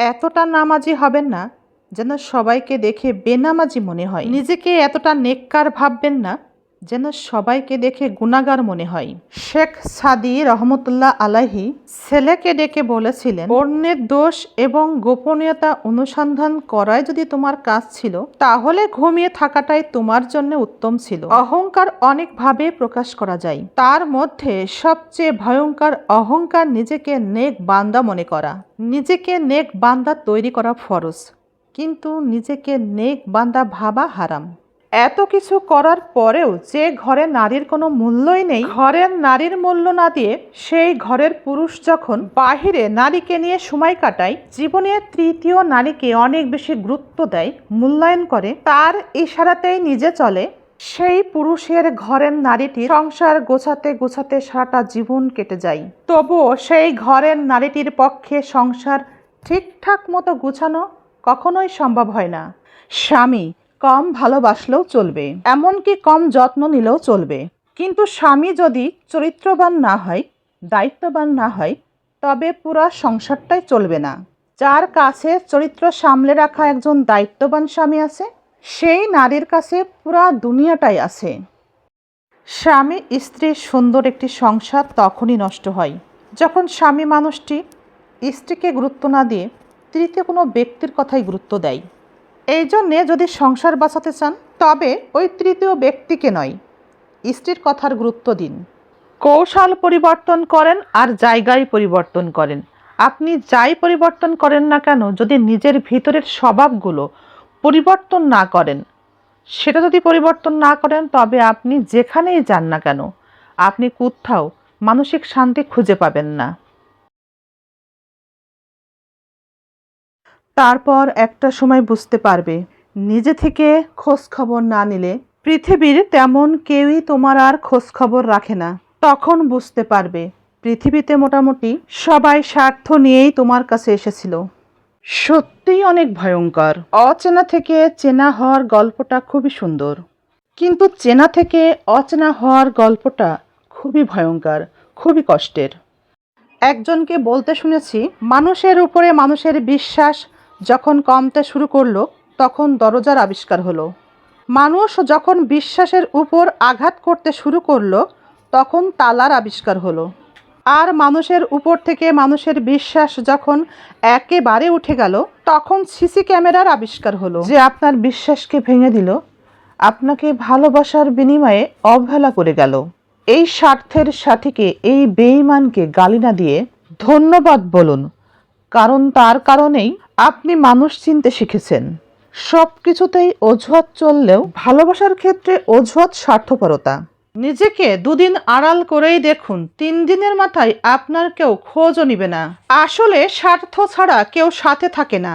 এতটা নামাজি হবেন না যেন সবাইকে দেখে বেনামাজি মনে হয়। নিজেকে এতটা নেককার ভাববেন না যেন সবাইকে দেখে গুণাগার মনে হয়। শেখ সাদি রহমতুল্লাহ আলাহি ছেলেকে ডেকে বলেছিলেন, অন্যের দোষ এবং গোপনীয়তা অনুসন্ধান করাই যদি তোমার কাজ ছিল, তাহলে ঘুমিয়ে থাকাটাই তোমার জন্য উত্তম ছিল। অহংকার অনেকভাবে প্রকাশ করা যায়। তার মধ্যে সবচেয়ে ভয়ঙ্কর অহংকার নিজেকে নেক বান্দা মনে করা। নিজেকে নেক বান্দা তৈরি করা ফরজ, কিন্তু নিজেকে নেক বান্দা ভাবা হারাম। এত কিছু করার পরেও যে ঘরে নারীর কোনো মূল্যই নেই, ঘরের নারীর মূল্য না দিয়ে সেই ঘরের পুরুষ যখন বাহিরে নারীকে নিয়ে সময় কাটায়, জীবনে তৃতীয় নারীকে অনেক বেশি গুরুত্ব দেয়, মূল্যায়ন করে, তার ইশারাতেই নিজে চলে। সেই পুরুষের ঘরের নারীটি সংসার গোছাতে গোছাতে সারাটা জীবন কেটে যায়। তবুও সেই ঘরের নারীটির পক্ষে সংসার ঠিকঠাক মতো গুছানো কখনোই সম্ভব হয় না। স্বামী কম ভালোবাসলেও চলবে, এমনকি কম যত্ন নিলেও চলবে। কিন্তু স্বামী যদি চরিত্রবান না হয়, দায়িত্ববান না হয়, তবে পুরা সংসারটাই চলবে না। যার কাছে চরিত্র সামলে রাখা একজন দায়িত্ববান স্বামী আছে, সেই নারীর কাছে পুরা দুনিয়াটাই আছে। স্বামী স্ত্রীর সুন্দর একটি সংসার তখনই নষ্ট হয়, যখন স্বামী মানুষটি স্ত্রীকে গুরুত্ব না দিয়ে তৃতীয় কোনো ব্যক্তির কথাই গুরুত্ব দেয়। এই জন্যে যদি সংসার বাঁচাতে চান, তবে ওই তৃতীয় ব্যক্তিকে নয়, স্ত্রীর কথার গুরুত্ব দিন। কৌশল পরিবর্তন করেন আর জায়গায় পরিবর্তন করেন। আপনি যাই পরিবর্তন করেন না কেন, যদি নিজের ভিতরের স্বভাবগুলো পরিবর্তন না করেন, সেটা যদি পরিবর্তন না করেন, তবে আপনি যেখানেই যান না কেন, আপনি কোথাও মানসিক শান্তি খুঁজে পাবেন না। তারপর একটা সময় বুঝতে পারবে। নিজে থেকে খোঁজ খবর না নিলে পৃথিবীর তেমন কেউই তোমার আর খোঁজ খবর রাখে না। তখন বুঝতে পারবে, পৃথিবীতে মোটামুটি সবাই স্বার্থ নিয়েই তোমার কাছে এসেছিল। সত্যিই অনেক ভয়ঙ্কর। অচেনা থেকে চেনা হওয়ার গল্পটা খুবই সুন্দর। কিন্তু চেনা থেকে অচেনা হওয়ার গল্পটা খুবই ভয়ঙ্কর, খুবই কষ্টের। একজনকে বলতে শুনেছি, মানুষের উপরে মানুষের বিশ্বাস যখন কমতে শুরু করল, তখন দরজার আবিষ্কার হলো। মানুষ যখন বিশ্বাসের উপর আঘাত করতে শুরু করল, তখন তালার আবিষ্কার হলো। আর মানুষের উপর থেকে মানুষের বিশ্বাস যখন একেবারে উঠে গেল, তখন সিসি ক্যামেরার আবিষ্কার হলো। যে আপনার বিশ্বাসকে ভেঙে দিল, আপনাকে ভালোবাসার বিনিময়ে অবহেলা করে গেল। এই স্বার্থের সাথীকে, এই বেঈমানকে গালি না দিয়ে ধন্যবাদ বলুন। কারণ তার কারণেই আপনি মানুষ চিনতে শিখেছেন। সব কিছুতেই অজুহাত চললেও ভালোবাসার ক্ষেত্রে অজুহাত স্বার্থপরতা। নিজেকে দুদিন আড়াল করেই দেখুন, তিন দিনের মাথায় আপনার কেউ খোঁজও নিবে না। আসলে স্বার্থ ছাড়া কেউ সাথে থাকে না।